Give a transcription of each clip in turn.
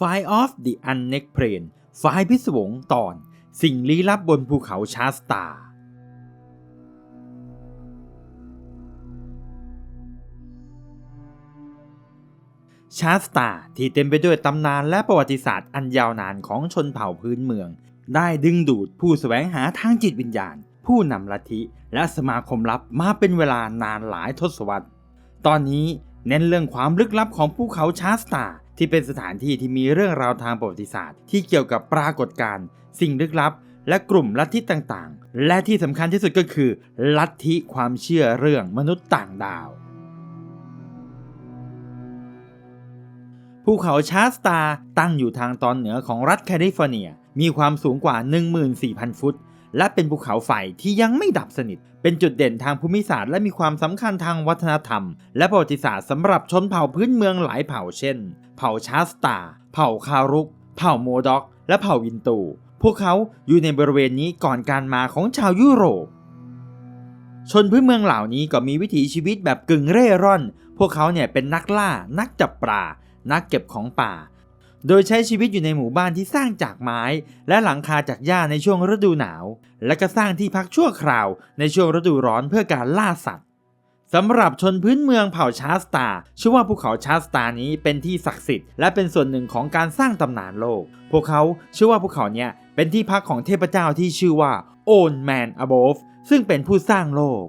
File of the Unnext Plane ไฟล์พิศวงตอน สิ่งลี้ลับบนภูเขาชาสตา ชาสตาที่เต็มไปด้วยตำนานและประวัติศาสตร์อันยาวนานของชนเผ่าพื้นเมือง ได้ดึงดูดผู้แสวงหาทางจิตวิญญาณ ผู้นำลัทธิ และสมาคมลับมาเป็นเวลานานหลายทศวรรษ ตอนนี้เน้นเรื่องความลึกลับของภูเขาชาสตา ที่เป็นสถานที่ที่มีเรื่องราวทางประวัติศาสตร์ ที่เกี่ยวกับปรากฏการณ์สิ่งลึกลับ และกลุ่มลัทธิต่างๆ และที่สำคัญที่สุดก็คือ ลัทธิความเชื่อเรื่องมนุษย์ต่างดาวภูเขาชาสตาตั้งอยู่ทางตอนเหนือของรัฐแคลิฟอร์เนีย มีความสูงกว่า 14,000 ฟุต และเป็นภูเขาไฟที่ยังไม่ดับสนิท เป็นจุดเด่นทางภูมิศาสตร์และมีความสำคัญทางวัฒนธรรม และประวัติศาสตร์สำหรับชนเผ่าพื้นเมืองหลายเผ่าเช่น เผ่าชาสตา เผ่าคารุก เผ่าโมด็อก และเผ่าวินตู พวกเขาอยู่ในบริเวณนี้ก่อนการมาของชาวยุโรป ชนพื้นเมืองเหล่านี้ก็มีวิถีชีวิตแบบกึ่งเร่ร่อน พวกเขาเนี่ยเป็นนักล่า นักจับปลา นักเก็บของป่า โดยใช้ชีวิตอยู่ในหมู่บ้านที่สร้างจากไม้ และหลังคาจากหญ้าในช่วงฤดูหนาว และก็สร้างที่พักชั่วคราวในช่วงฤดูร้อนเพื่อการล่าสัตว์สำหรับชนพื้นเมืองเผ่าชาสตาชื่อว่าภูเขาชาสตานี้เป็นที่ศักดิ์สิทธิ์และเป็นส่วนหนึ่งของการสร้างตำนานโลก พวกเขาเชื่อว่าภูเขาเนี่ยเป็นที่พักของเทพเจ้าที่ชื่อว่า Old Man Above ซึ่งเป็นผู้สร้างโลก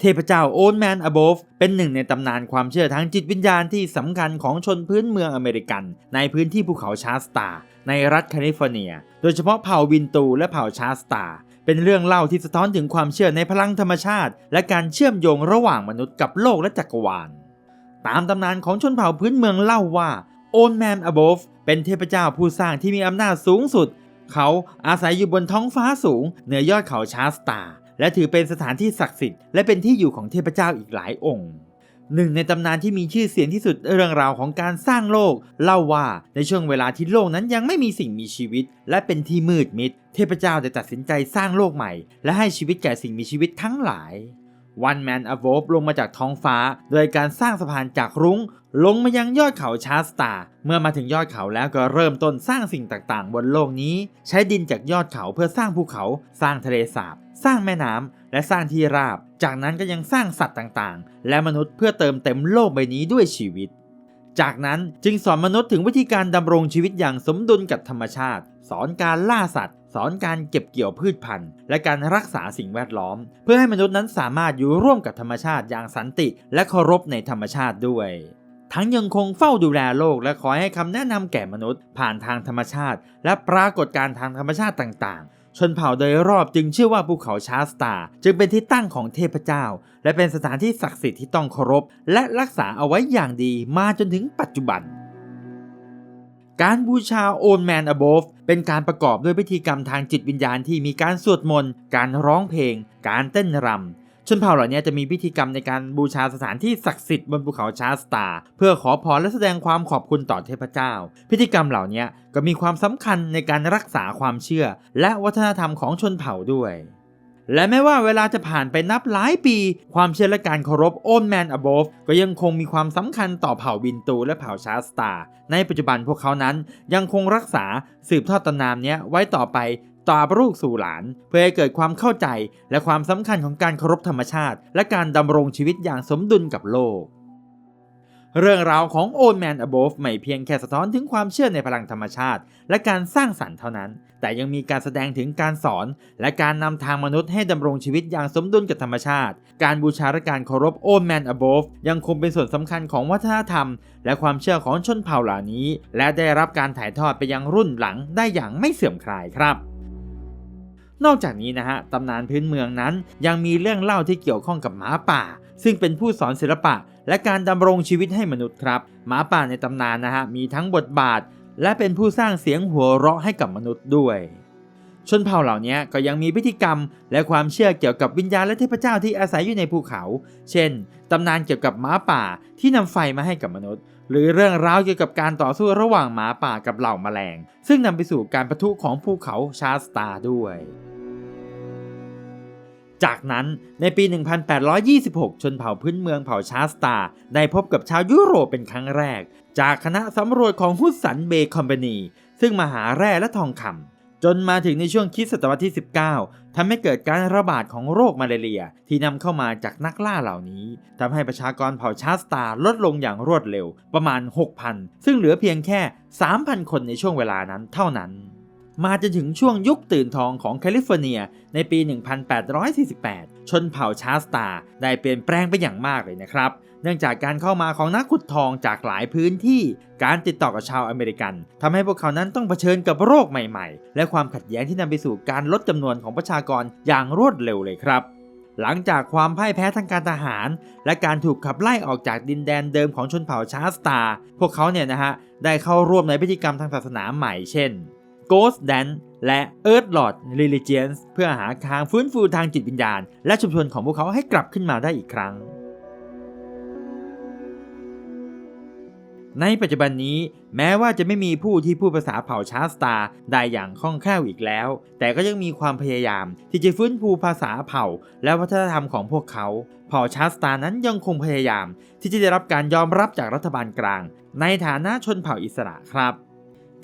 เทพเจ้าโอนแมนอ b o v e เป็นหนึ่งในตำนานความเชื่อทางจิตวิญญาณที่สำคัญของชนพื้นเมืองอเมริกัน ในพื้นที่ภูเขาชาสตา ในรัฐแคลิฟอร์เนีย โดยเฉพาะเผ่าวินตูและเผ่าชาสตา เป็นเรื่องเล่าที่สะท้อนถึงความเชื่อในพลังธรรมชาติ และการเชื่อมโยงระหว่างมนุษย์กับโลกและจักรวาล ตามตำนานของชนเผ่าพื้นเมืองเล่าว่าโอนแมนอ b o v e เป็นเทพเจ้าผู้สร้างที่มีอำนาจสูงสุด เขาอาศัยอยู่บนท้องฟ้าสูงเหนือยอดเขาชาสตา และถือเป็นสถานที่ศักดิ์สิทธิ์และเป็นที่อยู่ของเทพเจ้าอีกหลายองค์หนึ่งในตำนานที่มีชื่อเสียงที่สุดเรื่องราวของการสร้างโลก เล่าว่าในช่วงเวลาที่โลกนั้นยังไม่มีสิ่งมีชีวิต และเป็นที่มืดมิด เทพเจ้าได้ตัดสินใจสร้างโลกใหม่ และให้ชีวิตแก่สิ่งมีชีวิตทั้งหลายวันแมนอ v o ฟลงมาจากท้องฟ้า โดยการสร้างสะพานจากรุง้ง ลงมายังยอดเขาชาสตา เมื่อมาถึงยอดเขาแล้วก็เริ่มต้นสร้างสิ่งต่างๆ บนโลกนี้ ใช้ดินจากยอดเขาเพื่อสร้างภูเขา สร้างทะเลสาบ สร้างแม่น้ำและสร้างที่ราบ จากนั้นก็ยังสร้างสัตว์ต่างๆ และมนุษย์เพื่อเติมเต็มโลกใบนี้ด้วยชีวิต จากนั้นจึงสอนมนุษย์ถึงวิธีการดำรงชีวิตอย่างสมดุลกับธรรมชาติ สอนการล่าสัตว์ สอนการเก็บเกี่ยวพืชพันธุ์ และการรักษาสิ่งแวดล้อม เพื่อให้มนุษย์นั้นสามารถอยู่ร่วมกับธรรมชาติอย่างสันติ และเคารพในธรรมชาติด้วย ทั้งยังคงเฝ้าดูแลโลกและคอให้คำแนะนำแก่มนุษย์ ผ่านทางธรรมชาติ และปรากฏการณ์ทางธรรมชาติต่างๆ ชนเผ่าโดยรอบจึงเชื่อว่าภูเขาชาสตา จึงเป็นที่ตั้งของเทพเจ้า และเป็นสถานที่ศักดิ์สิทธิ์ที่ต้องเคารพ และรักษาเอาไว้อย่างดีมาจนถึงปัจจุบันการบูชาโอนแมนอ b o v e เป็นการประกอบด้วยพิธีกรรมทางจิตวิญญาณที่มีการสวดมนต์ การร้องเพลง การเต้นรำ ชนเผ่าเหล่านี้จะมีพิธีกรรมในการบูชาสถานที่ศักดิ์สิทธิ์บนภูเขาชาสตา เพื่อขอพรและแสดงความขอบคุณต่อเทพเจ้า พิธีกรรมเหล่านี้ก็มีความสำคัญในการรักษาความเชื่อ และวัฒนธรรมของชนเผ่าด้วย และแม้ว่าเวลาจะผ่านไปนับหลายปี ความเชื่อและการเคารพโอนแมนอ b o v e ก็ยังคงมีความสำคัญต่อเผ่าวินตูและเผ่าชาสตา ในปัจจุบันพวกเขานั้นยังคงรักษาสืบทอดตำนานนี้ไว้ต่อไป ต่อลูกสู่หลาน เพื่อให้เกิดความเข้าใจและความสำคัญของการเคารพธรรมชาติ และการดำรงชีวิตอย่างสมดุลกับโลก เรื่องราวของ Old Man Above ไม่เพียงแค่สะท้อนถึงความเชื่อในพลังธรรมชาติ และการสร้างสรรค์เท่านั้น แต่ยังมีการแสดงถึงการสอน และการนำทางมนุษย์ให้ดำรงชีวิตอย่างสมดุลกับธรรมชาติ การบูชาและการเคารพ Old Man Above ยังคงเป็นส่วนสำคัญของวัฒนธรรม และความเชื่อของชนเผ่าเหล่านี้ และได้รับการถ่ายทอดไปยังรุ่นหลังได้อย่างไม่เสื่อมคลายครับ นอกจากนี้นะฮะตำนานพื้นเมืองนั้น ยังมีเรื่องเล่าที่เกี่ยวข้องกับหมาป่า ซึ่งเป็นผู้สอนศิลปะ และการดำรงชีวิตให้มนุษย์ครับ หมาป่าในตำนานนะฮะมีทั้งบทบาท และเป็นผู้สร้างเสียงหัวเราะให้กับมนุษย์ด้วยชนเผ่าเหล่านี้ก็ยังมีพิธีกรรม และความเชื่อเกี่ยวกับวิญญาณและเทพเจ้าที่อาศัยอยู่ในภูเขา เช่น ตำนานเกี่ยวกับหมาป่าที่นำไฟมาให้กับมนุษย์ หรือเรื่องราวเกี่ยวกับการต่อสู้ระหว่างหมาป่ากับเหล่าแมลง ซึ่งนำไปสู่การประทุของภูเขาชาสตาด้วย จากนั้นในปี 1826 ชนเผ่าพื้นเมืองเผ่าชาสตา ได้พบกับชาวยุโรปเป็นครั้งแรก จากคณะสำรวจของฮุสสันเบย์คอมพานี ซึ่งมาหาแร่และทองคำ จนมาถึงในช่วงคริดศตวรรษที่ 19 ทำให้เกิดการระบาดของโรคมาลาเรีย ที่นำเข้ามาจากนักล่าเหล่านี้ ทำให้ประชากรเผ่าชาสตาลดลงอย่างรวดเร็วประมาณ 6,000 ซึ่งเหลือเพียงแค่ 3,000 คนในช่วงเวลานั้นเท่านั้น มาจนถึงช่วงยุคตื่นทองของแคลิฟอร์เนีย ในปี 1848 ชนเผ่าชาสตาได้เปลี่ยนแปลงไปอย่างมากเลยนะครับ เนื่องจากการเข้ามาของนักขุดทองจากหลายพื้นที่ การติดต่อกับชาวอเมริกันทำให้พวกเขานั้นต้องเผชิญกับโรคใหม่ๆ และความขัดแย้งที่นำไปสู่การลดจำนวนของประชากรอย่างรวดเร็วเลยครับหลังจากความพ่ายแพ้ทางการทหาร และการถูกขับไล่ออกจากดินแดนเดิมของชนเผ่าชาสตา พวกเขาเนี่ยนะฮะ ได้เข้าร่วมในพิธีกรรมทางศาสนาใหม่เช่น Ghost Dance และ Earth Lord Religions เพื่อหาทางฟื้นฟูทางจิตวิญญาณ และชุมชนของพวกเขาให้กลับขึ้นมาได้อีกครั้ง ในปัจจุบันนี้แม้ว่าจะไม่มีผู้ที่พูดภาษาเผ่าชาสตาได้อย่างคล่องแคล่วอีกแล้ว แต่ก็ยังมีความพยายามที่จะฟื้นฟูภาษาเผ่า และวัฒนธรรมของพวกเขา เผ่าชาสตานั้นยังคงพยายาม ที่จะได้รับการยอมรับจากรัฐบาลกลาง ในฐานะชนเผ่าอิสระครับ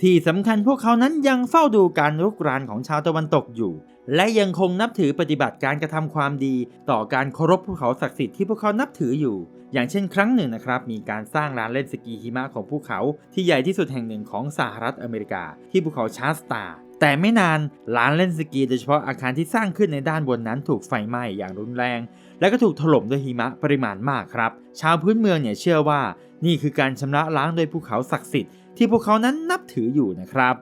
ที่สำคัญพวกเขานั้นยังเฝ้าดูการรุกรานของชาวตะวันตกอยู่ และยังคงนับถือปฏิบัติการกระทำความดี ต่อการเคารพภูเขาศักดิ์สิทธิ์ที่พวกเขานับถืออยู่ อย่างเช่นครั้งหนึ่งนะครับ มีการสร้างร้านเล่นสกีหิมะของภูเขา ที่ใหญ่ที่สุดแห่งหนึ่งของสหรัฐอเมริกา ที่ภูเขาชาสตาแต่ไม่นานร้านเล่นสกีโดยเฉพาะอาคารที่สร้างขึ้นในด้านบนนั้นถูกไฟไหม้อย่างรุนแรง และก็ถูกถล่มด้วยหิมะปริมาณมากครับ ชาวพื้นเมืองเนี่ยเชื่อว่า นี่คือการชำระล้างโดยภูเขาศักดิ์สิทธิ์ ที่พวกเขานั้นนับถืออยู่นะครับ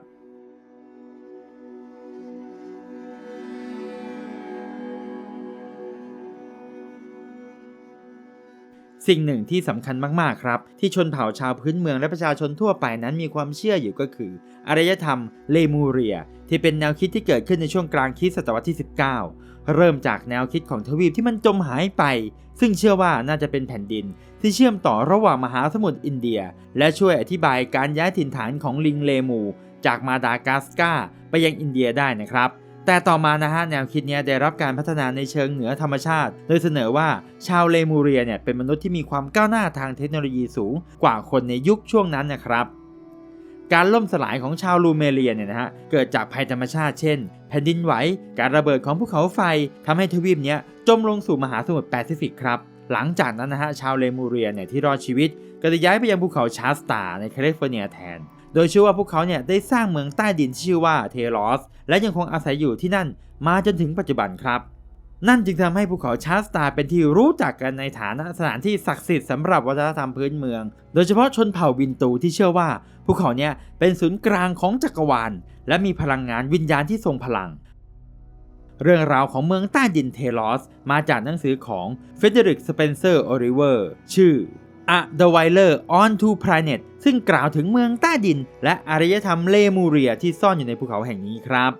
สิ่งหนึ่งที่สำคัญมากๆครับ ที่ชนเผ่าชาวพื้นเมืองและประชาชนทั่วไปนั้นมีความเชื่ออยู่ก็คืออารยธรรมเลมูเรีย ที่เป็นแนวคิดที่เกิดขึ้นในช่วงกลางคริสตศตวรรษที่ 19 เริ่มจากแนวคิดของทวีปที่มันจมหายไป ซึ่งเชื่อว่าน่าจะเป็นแผ่นดิน ที่เชื่อมต่อระหว่างมหาสมุทรอินเดีย และช่วยอธิบายการย้ายถิ่นฐานของลิงเลมู จากมาดากัสการ์ไปยังอินเดียได้นะครับ แต่ต่อมานะฮะแนวคิดนี้ได้รับการพัฒนาในเชิงเหนือธรรมชาติ โดยเสนอว่าชาวเลมูเรียเนี่ยเป็นมนุษย์ที่มีความก้าวหน้าทางเทคโนโลยีสูงกว่าคนในยุคช่วงนั้นนะครับ การล่มสลายของชาวลูเมเรียเนี่ยนะฮะเกิดจากภัยธรรมชาติเช่น แผ่นดินไหว การระเบิดของภูเขาไฟทำให้ทวีปเนี้ยจมลงสู่มหาสมุทรแปซิฟิกครับหลังจากนั้นนะฮะชาวเลมูเรียเนี่ยที่รอดชีวิตก็จะย้ายไปยังภูเขาชาสตาในแคลิฟอร์เนียแทน โดยเชื่อว่าพวกเขาเนี่ยได้สร้างเมืองใต้ดินที่ชื่อว่าเทลอส และยังคงอาศัยอยู่ที่นั่นมาจนถึงปัจจุบันครับ นั่นจึงทำให้ภูเขาชาสตาเป็นที่รู้จักกันในฐานะสถานที่ศักดิ์สิทธิ์สำหรับวัฒนธรรมพื้นเมือง โดยเฉพาะชนเผ่าวินตูที่เชื่อว่าภูเขาเนี่ยเป็นศูนย์กลางของจักรวาล และมีพลังงานวิญญาณที่ทรงพลัง เรื่องราวของเมืองใต้ดินเทลอสมาจากหนังสือของเฟเดริกสเปนเซอร์โอริเวอร์ชื่อ A The w i l e r on to Planet ซึ่งกล่าวถึงเมืองใต้ดิน และอารยธรรมเลมูเรียที่ซ่อนอยู่ในภูเขาแห่งนี้ครับ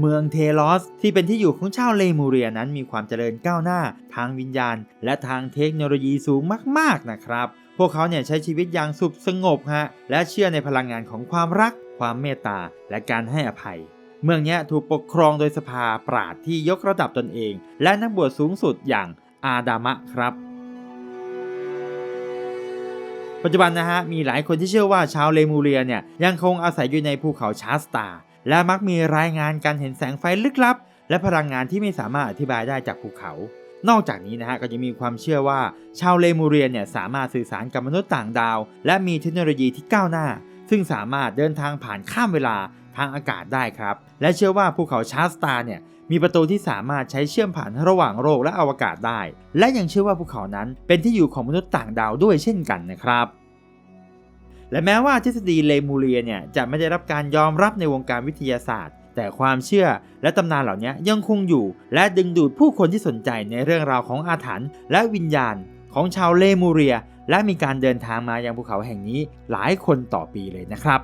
เมืองเทลอสที่เป็นที่อยู่ของชาวเลมูเรียนั้นมีความเจริญก้าวหน้า ทางวิญญาณ และทางเทคโนโลยีสูงมากๆนะครับ พวกเขาเนี่ยใช้ชีวิตอย่างสุขสงบฮะและเชื่อในพลังงานของความรัก ความเมตตา และการให้อภัย เมืองนี้ถูกปกครองโดยสภาปราดที่ยกระดับตนเอง และนักบวชสูงสุดอย่างอาดามะครับ ปัจจุบันนะฮะมีหลายคนที่เชื่อว่าชาวเลมูเรียเนี่ยยังคงอาศัยอยู่ในภูเขาชาสตา และมักมีรายงานการเห็นแสงไฟลึกลับ และพลังงานที่ไม่สามารถอธิบายได้จากภูเขา นอกจากนี้นะฮะก็จะมีความเชื่อว่าชาวเลมูเรียเนี่ยสามารถสื่อสารกับมนุษย์ต่างดาว และมีเทคโนโลยีที่ก้าวหน้า ซึ่งสามารถเดินทางผ่านข้ามเวลา ทางอากาศได้ครับ และเชื่อว่าภูเขาชาร์สตาเนี่ยมีประตูที่สามารถใช้เชื่อมผ่านระหว่างโลกและอวกาศได้ และยังเชื่อว่าภูเขานั้นเป็นที่อยู่ของมนุษย์ต่างดาวด้วยเช่นกันนะครับและแม้ว่าทฤษฎีเลมูเรียเนี่ยจะไม่ได้รับการยอมรับในวงการวิทยาศาสตร์ แต่ความเชื่อและตำนานเหล่านี้ยังคงอยู่ และดึงดูดผู้คนที่สนใจในเรื่องราวของอาถรรพ์และวิญญาณของชาวเลมูเรีย และมีการเดินทางมายังภูเขาแห่งนี้หลายคนต่อปีเลยนะครับ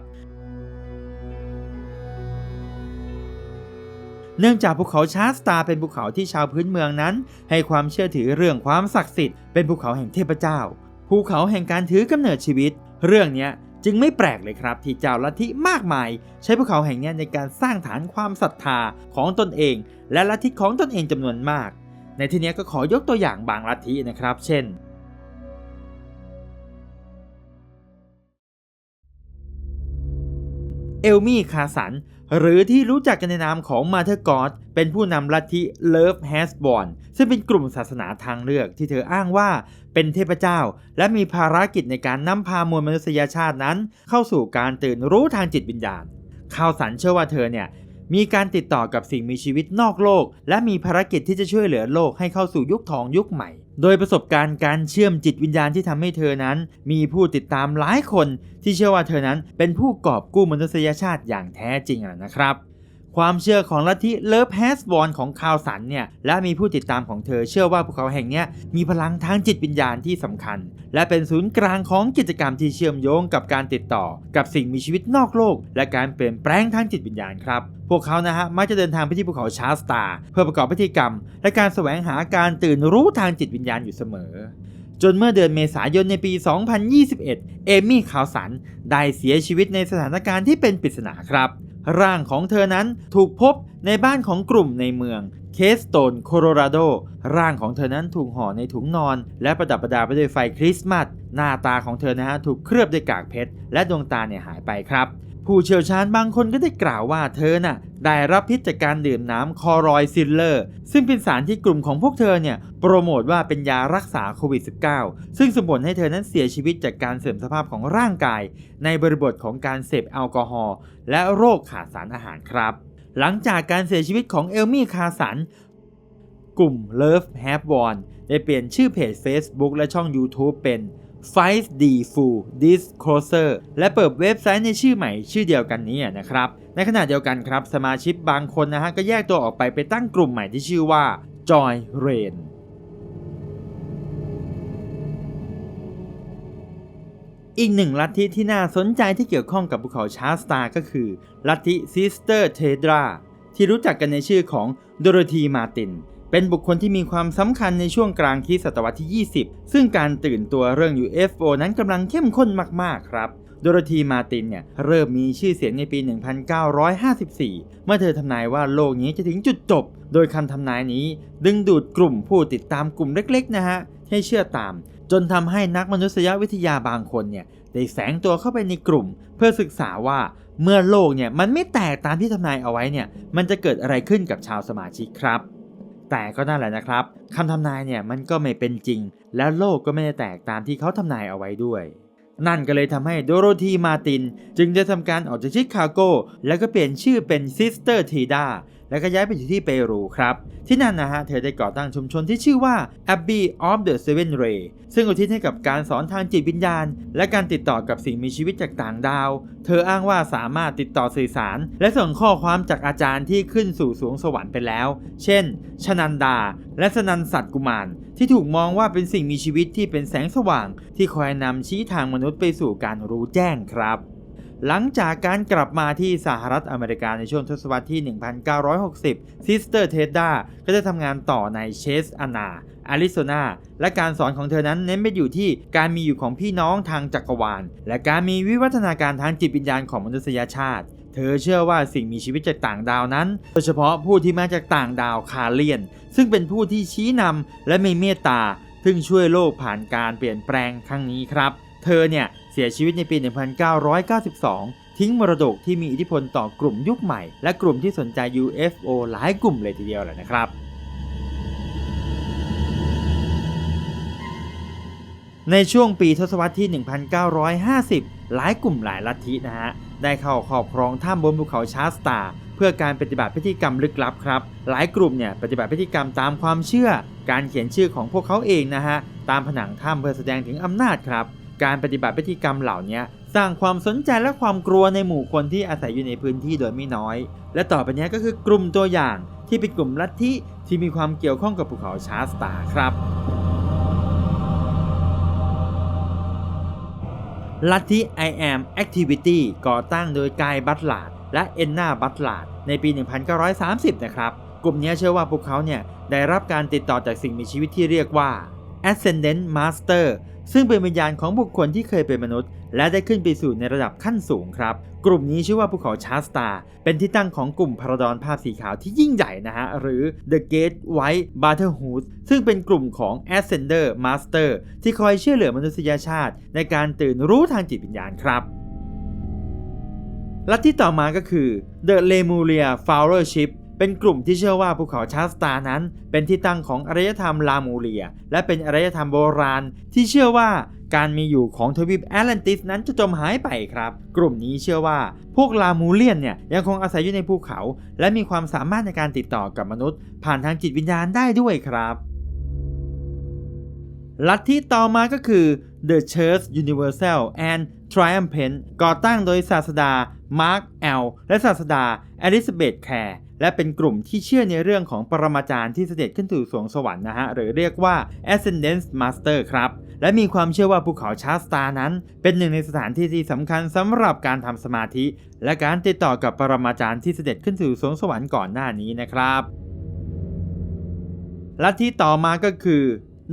เนื่องจากภูเขาชาร์สตาเป็นภูเขาที่ชาวพื้นเมืองนั้น ให้ความเชื่อถือเรื่องความศักดิ์สิทธิ์เป็นภูเขาแห่งเทพเจ้า ภูเขาแห่งการถือกำเนิดชีวิต เรื่องนี้จึงไม่แปลกเลยครับ ที่เจ้าลัทธิมากมาย ใช้ภูเขาแห่งนี้ในการสร้างฐานความศรัทธาของตนเอง และลัทธิของตนเองจำนวนมาก ในที่นี้ก็ขอยกตัวอย่างบางลัทธินะครับ เช่น เอลมี่คาสัน หรือที่รู้จักกันในนามของมาเธอร์กอดเป็นผู้นำลัทธิเลิฟแฮสบอนซึ่งเป็นกลุ่มศาสนาทางเลือกที่เธออ้างว่าเป็นเทพเจ้า และมีภารกิจในการนำพามวลมนุษยชาตินั้น เข้าสู่การตื่นรู้ทางจิตวิญญาณข่าวสันเชื่อว่าเธอเนี่ย มีการติดต่อกับสิ่งมีชีวิตนอกโลก และมีภารกิจที่จะช่วยเหลือโลกให้เข้าสู่ยุคทองยุคใหม่ โดยประสบการณ์การเชื่อมจิตวิญญาณที่ทำให้เธอนั้น มีผู้ติดตามหลายคนที่เชื่อว่าเธอนั้นเป็นผู้กอบกู้มนุษยชาติอย่างแท้จริงะนะครับ ความเชื่อของลัทธิเลิฟแฮสบอลของคาวสันเนี่ยและมีผู้ติดตามของเธอเชื่อว่าภูเขาแห่งนี้มีพลังทางจิตวิญญาณที่สำคัญ และเป็นศูนย์กลางของกิจกรรมที่เชื่อมโยงกับการติดต่อ กับสิ่งมีชีวิตนอกโลก และการเปลี่ยนแปลงทางจิตวิญญาณครับ พวกเขานะฮะมักจะเดินทางไปที่ภูเขาชาร์สตาเพื่อประกอบพิธีกรรม และการแสวงหาการตื่นรู้ทางจิตวิญญาณอยู่เสมอจนเมื่อเดือนเมษายนในปี 2021 เอมี่คาวสัน ได้เสียชีวิตในสถานการณ์ที่เป็นปริศนาครับ ร่างของเธอนั้นถูกพบในบ้านของกลุ่มในเมืองเคสโตนโคโลราโด ร่างของเธอนั้นถูกห่อในถุงนอน และประดับประดาไปด้วยไฟคริสต์มาส หน้าตาของเธอนะฮะถูกเคลือบด้วยกากเพชร และดวงตาเนี่ยหายไปครับ ผู้เชี่ยวชาญบางคนก็ได้กล่าวว่าเธอน่ะได้รับพิษจากการดื่มน้ำคอรอยซิลเลอร์ ซึ่งเป็นสารที่กลุ่มของพวกเธอเนี่ยโปรโมทว่าเป็นยารักษาโควิด -19 ซึ่งส่งผลให้เธอนั้นเสียชีวิตจากการเสื่อมสภาพของร่างกาย ในบริบทของการเสพแอลกอฮอล์และโรคขาดสารอาหารครับ หลังจากการเสียชีวิตของเอลมี่คาสันกลุ่ม Love Have Won ได้เปลี่ยนชื่อเพจ Facebook และช่อง YouTube เป็น Fight the Full Disclosure และเปิดเว็บไซต์ในชื่อใหม่ชื่อเดียวกันนี้นะครับ ในขณะเดียวกันครับสมาชิกบางคนนะฮะก็แยกตัวออกไปไปตั้งกลุ่มใหม่ที่ชื่อว่า Joy Rain อีกหนึ่งลัทธิที่น่าสนใจที่เกี่ยวข้องกับภูเขาชาร์สตาร์ก็คือ ลัทธิซิสเตอร์เทดราที่รู้จักกันในชื่อของโดโรธีมาติน เป็นบุคคลที่มีความสำคัญในช่วงกลางคริสตศตวรรษที่ 20 ซึ่งการตื่นตัวเรื่อง UFO นั้นกำลังเข้มข้นมาก ๆ ครับโดโรธีมาตินเนี่ยเริ่มมีชื่อเสียงในปี 1954 เมื่อเธอทำนายว่าโลกนี้จะถึงจุดจบ โดยคำทำนายนี้ดึงดูดกลุ่มผู้ติดตามกลุ่มเล็กๆนะฮะ ให้เชื่อตาม จนทำให้นักมนุษยวิทยาบางคนเนี่ยได้แฝงตัวเข้าไปในกลุ่ม เพื่อศึกษาว่าเมื่อโลกเนี่ยมันไม่แตกตามที่ทำนายเอาไว้เนี่ยมันจะเกิดอะไรขึ้นกับชาวสมาชิกครับ แต่ก็นั่นแหละนะครับคำทำนายเนี่ยมันก็ไม่เป็นจริง แล้วโลกก็ไม่ได้แตกตามที่เขาทำนายเอาไว้ด้วย นั่นก็เลยทำให้โดโรธีมาติน จึงได้ทำการออกจากชิคาโก แล้วก็เปลี่ยนชื่อเป็นซิสเตอร์ทีดา แล้วก็ย้ายไปอยู่ที่เปรูครับ ที่นั่นนะฮะเธอได้ก่อตั้งชุมชนที่ชื่อว่า Abbey of the Seven Ray ซึ่งอุทิศให้กับการสอนทางจิตวิญญาณ และการติดต่อกับสิ่งมีชีวิตจากต่างดาว เธออ้างว่าสามารถติดต่อสื่อสาร และส่งข้อความจากอาจารย์ที่ขึ้นสู่สวงสวรรค์ไปแล้ว เช่น ชนันดา และสนันสัตกุมาร ที่ถูกมองว่าเป็นสิ่งมีชีวิตที่เป็นแสงสว่าง ที่คอยนำชี้ทางมนุษย์ไปสู่การรู้แจ้งครับ หลังจากการกลับมาที่สหรัฐอเมริกาในช่วงทศวรรษที่ 1960 ซิสเตอร์เทดดาก็จะทำงานต่อในเชสอานาอาริโซนาและการสอนของเธอนั้นเน้นไปอยู่ที่การมีอยู่ของพี่น้องทางจักรวาล และการมีวิวัฒนาการทางจิตวิญญาณของมนุษยชาติ เธอเชื่อว่าสิ่งมีชีวิตจากต่างดาวนั้น โดยเฉพาะผู้ที่มาจากต่างดาวคาเลียน ซึ่งเป็นผู้ที่ชี้นำและมีเมตตาซึ่งช่วยโลกผ่านการเปลี่ยนแปลงครั้งนี้ครับ เธอเนี่ย เสียชีวิตในปี 1992 ทิ้งมรดกที่มีอิทธิพลต่อกลุ่มยุคใหม่ และกลุ่มที่สนใจ UFO หลายกลุ่มเลยทีเดียวแหละนะครับในช่วงปีทศวรรษที่ 1950 หลายกลุ่มหลายลัทธินะฮะ ได้เข้าครอบครองถ้ำบนภูเขาชาร์สตา เพื่อการปฏิบัติพิธีกรรมลึกลับครับ หลายกลุ่มเนี่ยปฏิบัติพิธีกรรมตามความเชื่อ การเขียนชื่อของพวกเขาเองนะฮะ ตามผนังถ้ำเพื่อแสดงถึงอำนาจครับ การปฏิบัติพิธีกรรมเหล่านี้สร้างความสนใจและความกลัวในหมู่คนที่อาศัยอยู่ในพื้นที่โดยไม่น้อย และต่อไปนี้ก็คือกลุ่มตัวอย่างที่เป็นกลุ่มลัทธิที่มีความเกี่ยวข้องกับภูเขาชาร์สตาครับลัทธิ I am Activity ก่อตั้งโดยกายบัตลาดและเอนนาบัตลาดในปี 1930 นะครับ กลุ่มนี้เชื่อว่าพวกเขาเนี่ยได้รับการติดต่อจากสิ่งมีชีวิตที่เรียกว่า Ascendant Master ซึ่งเป็นวิญญาณของบุคคลที่เคยเป็นมนุษย์ และได้ขึ้นไปสู่ในระดับขั้นสูงครับ กลุ่มนี้ชื่อว่าภูเขาชาสตา เป็นที่ตั้งของกลุ่มพาราดอนภาพสีขาวที่ยิ่งใหญ่นะฮะ หรือ The Gate White Brotherhood ซึ่งเป็นกลุ่มของ Ascender Master ที่คอยช่วยเหลือมนุษยชาติ ในการตื่นรู้ทางจิตวิญญาณครับลัทธิต่อมาก็คือ The Lemuria Fellowship เป็นกลุ่มที่เชื่อว่าภูเขาชาสตานั้น เป็นที่ตั้งของอารยธรรมลามูเรีย และเป็นอารยธรรมโบราณ ที่เชื่อว่าการมีอยู่ของทวีปแอตแลนติสนั้นจะจมหายไปครับ กลุ่มนี้เชื่อว่าพวกลามูเลียนเนี่ยยังคงอาศัยอยู่ในภูเขา และมีความสามารถในการติดต่อกับมนุษย์ ผ่านทางจิตวิญญาณได้ด้วยครับลัทธิต่อมาก็คือ The Church Universal and Triumphant ก่อตั้งโดยศาสดามาร์กแอลและศาสดาอลิซาเบธแคร์และเป็นกลุ่มที่เชื่อในเรื่องของปรมาจารย์ที่เสด็จขึ้นสู่สวงสวรรค์นะฮะ หรือเรียกว่า Ascendance Master ครับ และมีความเชื่อว่าภูเขาชาสตานั้น เป็นหนึ่งในสถานที่ที่สำคัญสำหรับการทำสมาธิ และการติดต่อกับปรมาจารย์ที่เสด็จขึ้นสู่สวงสวรรค์ก่อนหน้านี้นะครับลัทธิต่อมาก็คือ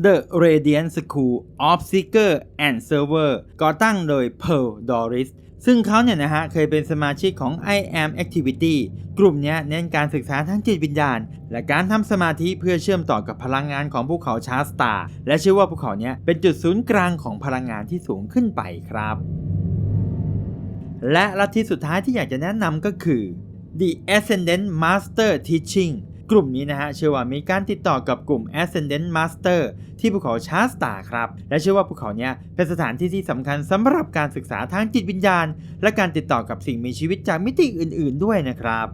The Radiant School of Seeker and Server ก่อตั้งโดย Pearl Doris ซึ่งเขาเนี่ยนะฮะเคยเป็นสมาชิกของ I Am Activity กลุ่มนี้เน้นการศึกษาทั้งจิตวิญญาณ และการทำสมาธิเพื่อเชื่อมต่อกับพลังงานของภูเขาชาสตาและเชื่อว่าภูเขาเนี้ยเป็นจุดศูนย์กลางของพลังงานที่สูงขึ้นไปครับ และลัทธิสุดท้ายที่อยากจะแนะนำก็คือ The Ascendant Master Teaching กลุ่มนี้นะฮะเชื่อว่ามีการติดต่อกับกลุ่ม Ascendant Master ที่ภูเขาชาสตาครับ และเชื่อว่าภูเขาเนี้ยเป็นสถานที่ที่สำคัญสำหรับการศึกษาทางจิตวิญญาณ และการติดต่อกับสิ่งมีชีวิตจากมิติอื่น ๆ ด้วยนะครับ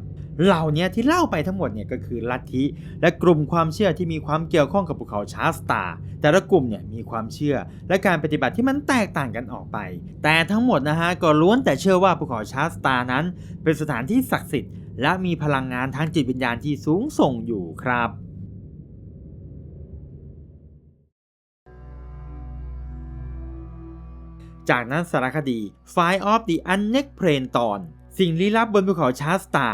เหล่านี้ที่เล่าไปทั้งหมดเนี่ยก็คือลัทธิ และกลุ่มความเชื่อที่มีความเกี่ยวข้องกับภูเขาชาสตา แต่ละกลุ่มเนี่ยมีความเชื่อ และการปฏิบัติที่มันแตกต่างกันออกไป แต่ทั้งหมดนะฮะก็ล้วนแต่เชื่อว่าภูเขาชาสตานั้น เป็นสถานที่ศักดิ์สิทธิ์ และมีพลังงานทางจิตวิญญาณที่สูงส่งอยู่ครับ จากนั้นสารคดี Fire of the Unnext Plane ตอน สิ่งลี้ลับบนภูเขาชาสตา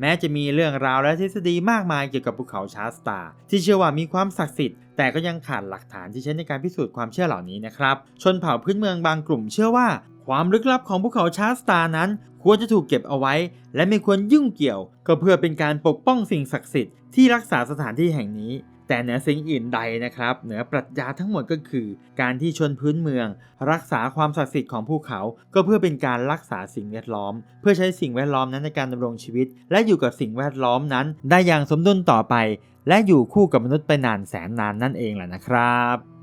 แม้จะมีเรื่องราวและทฤษฎีมากมายเกี่ยวกับภูเขาชาสตาที่เชื่อว่ามีความศักดิ์สิทธิ์แต่ก็ยังขาดหลักฐานที่ใช้ในการพิสูจน์ความเชื่อเหล่านี้นะครับ ชนเผ่าพื้นเมืองบางกลุ่มเชื่อว่า ความลึกลับของภูเขาชาสตานั้น ควรจะถูกเก็บเอาไว้ และไม่ควรยุ่งเกี่ยว ก็เพื่อเป็นการปกป้องสิ่งศักดิ์สิทธิ์ที่รักษาสถานที่แห่งนี้ แต่เหนือสิ่งอื่นใดนะครับ เหนือปรัชญาทั้งหมดก็คือ การที่ชนพื้นเมือง รักษาความศักดิ์สิทธิ์ของภูเขา ก็เพื่อเป็นการรักษาสิ่งแวดล้อม เพื่อใช้สิ่งแวดล้อมนั้นในการดำรงชีวิต และอยู่กับสิ่งแวดล้อมนั้น ได้อย่างสมดุลต่อไป และอยู่คู่กับมนุษย์ไปนานแสนนานนั่นเองแหละนะครับ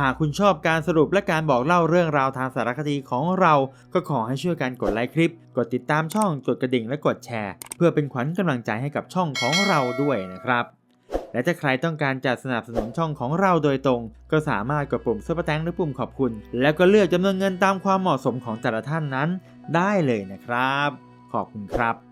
หากคุณชอบการสรุปและการบอกเล่าเรื่องราวทางสารคดีของเรา ก็ขอให้ช่วยกันกดไลค์คลิป กดติดตามช่อง กดกระดิ่งและกดแชร์ เพื่อเป็นขวัญกำลังใจให้กับช่องของเราด้วยนะครับ และถ้าใครต้องการจะสนับสนุนช่องของเราโดยตรง ก็สามารถกดปุ่มซุปเปอร์แตงหรือปุ่มขอบคุณ แล้วก็เลือกจำนวนเงินตามความเหมาะสมของแต่ละท่านนั้น ได้เลยนะครับ ขอบคุณครับ